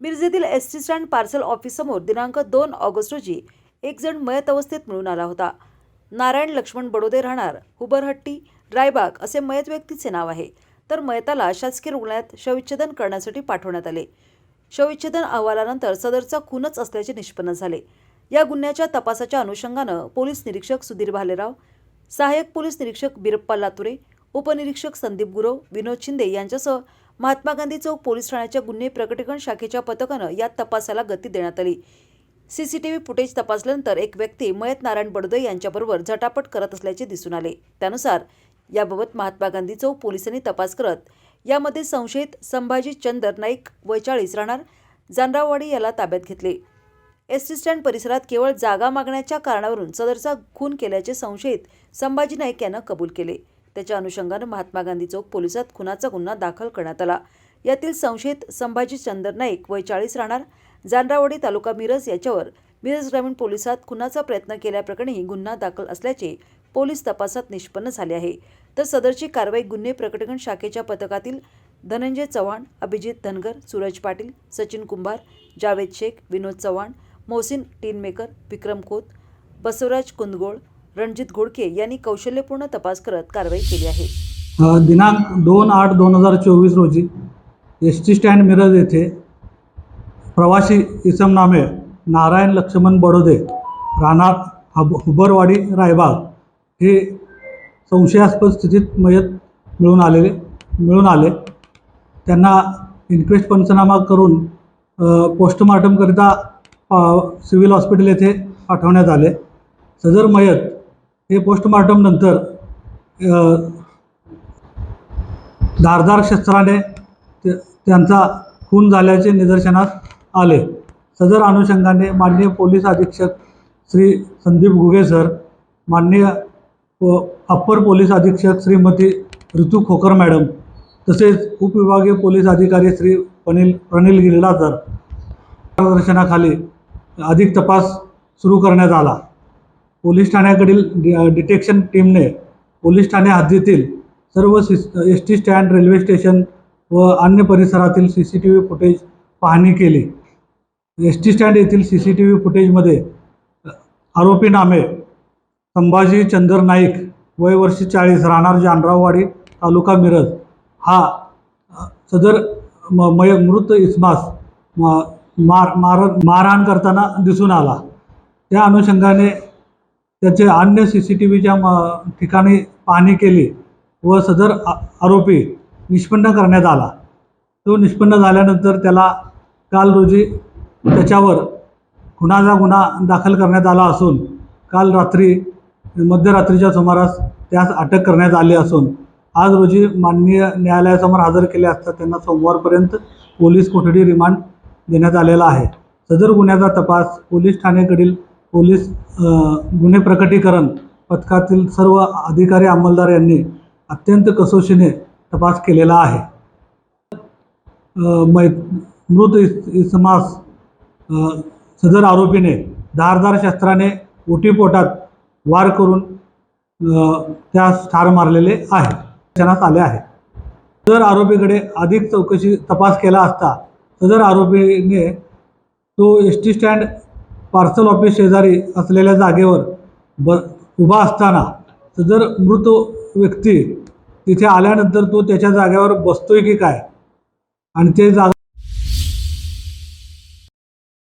मिरजेतील S T stand parcel ऑफिससमोर दिनांक दोन ऑगस्ट रोजी एक जण मयत अवस्थेत मिळून आला होता. नारायण लक्ष्मण बडोदे राहणार हुबरहट्टी रायबाग असे मयत व्यक्तीचे नाव आहे. तर मयताला शासकीय रुग्णालयात शवविच्छेदन करण्यासाठी पाठवण्यात आले. शवविच्छेदन अहवालानंतर सदरचा खूनच असल्याचे निष्पन्न झाले. या गुन्ह्याच्या तपासाच्या अनुषंगानं पोलीस निरीक्षक सुधीर भालेराव सहाय्यक पोलीस निरीक्षक बिरप्पा लातुरे उपनिरीक्षक संदीप गुरव विनोद शिंदे यांच्यासह महात्मा गांधी चौक पोलीस ठाण्याच्या गुन्हे प्रकटीकरण शाखेच्या पथकानं या तपासाला गती देण्यात आली. सीसीटीव्ही फुटेज तपासल्यानंतर एक व्यक्ती मयत नारायण बडदे यांच्याबरोबर झटापट करत असल्याचे दिसून आले. त्यानुसार याबाबत महात्मा गांधी चौक पोलिसांनी तपास करत यामध्ये संशयित संभाजी चंदर नाईक वैचाळीस राहणार जानराववाडी याला ताब्यात घेतले. एस टी स्टँड परिसरात केवळ जागा मागण्याच्या कारणावरून सदरचा खून केल्याचे संशयित संभाजी नाईक यानं कबूल केले. त्याच्या अनुषंगानं महात्मा गांधी चौक पोलिसात खुनाचा गुन्हा दाखल करण्यात आला. यातील संशयित संभाजी चंदर नाईक वय चाळीस राहणार. जानरावडी तालुका मिरज याच्यावर मिरज ग्रामीण पोलिसात खुनाचा प्रयत्न केल्याप्रकरणी गुन्हा दाखल असल्याचे पोलीस तपासात निष्पन्न झाले आहे. तर सदरची कारवाई गुन्हे प्रकटीकरण शाखेच्या पथकातील धनंजय चव्हाण अभिजित धनगर सूरज पाटील सचिन कुंभार जावेद शेख विनोद चव्हाण मोहसिन टीनमेकर विक्रम खोत बसवराज कुंदगोळ रणजित घोडके यांनी कौशल्यपूर्ण तपास करत कारवाई केली आहे. दिनांक दोन आठ दोन हजार चोवीस रोजी एस टी स्टँड मिरज येथे प्रवासी इसम नामे नारायण लक्ष्मण बडोदे राहणार हब हुबरवाडी रायबाग हे संशयास्पद स्थितीत मयत मिळून आलेले मिळून आले. त्यांना इन्क्वेस्ट पंचनामा करून पोस्टमॉर्टमकरिता पोस्टमार्टमकरिता सिव्हिल हॉस्पिटल येथे पाठवण्यात आले. सदर मयत हे पोस्टमार्टमनंतर नंतर धारदार शस्त्राने त्यांचा खून झाल्याचे निदर्शनास आले. सदर अनुषंगाने माननीय पोलीस अधीक्षक श्री संदीप घुगे सर माननीय अप्पर पोलीस अधीक्षक श्रीमती ऋतू खोकर मॅडम तसेच उपविभागीय पोलीस अधिकारी श्री पनिल प्रणिल गिरडाकर मार्गदर्शनाखाली अधिक तपास सुरू करण्यात आला. पोलीस ठाण्याकडील डि डिटेक्शन टीमने पोलीस ठाणे हद्दीतील सर्व C S T stand railway station व अन्य परिसरातील C C T V footage पाहणी केली. एस टी स्टँड येथील सी सी टी व्ही फुटेजमध्ये आरोपी नामे संभाजी चंदर नाईक वय वर्ष चाळीस राहणार जानराववाडी तालुका मिरज. हा सदर म मय मृत इसमास म मार मार मारहाण करताना दिसून आला. त्या अनुषंगाने त्याचे अन्य सी सी टी व्हीच्या म ठिकाणी पाहणी केली व सदर आ आरोपी निष्पन्न करण्यात आला. तो निष्पन्न झाल्यानंतर त्याला काल रोजी त्याच्यावर खुनाचा गुन्हा दाखल करण्यात आला असून काल रात्री मध्यरात्रीच्या सुमारास त्यास अटक करण्यात आली असून आज रोजी माननीय न्यायालयासमोर हजर केले असता त्यांना सोमवारपर्यंत पोलीस कोठडी रिमांड देण्यात आलेला आहे. सदर गुन्ह्याचा तपास पोलीस ठाणेकडील पोलीस गुन्हे प्रकटीकरण पथकातील सर्व अधिकारी अंमलदार यांनी अत्यंत कसोशीने तपास केलेला आहे. मै मृत इस इसमास सदर आरोपीने धारदार शस्त्राने ओटीपोटात वार करून त्यास ठार मारलेले आहे. क्षणात आले आहे. सदर आरोपीकडे अधिक चौकशी तपास केला असता सदर आरोपीने तो S T stand parcel office शेजारी असलेल्या जागेवर ब उभा असताना जर मृत व्यक्ती तिथे आल्यानंतर तो त्याच्या जागेवर बसतो आहे की काय? आणि ते जागा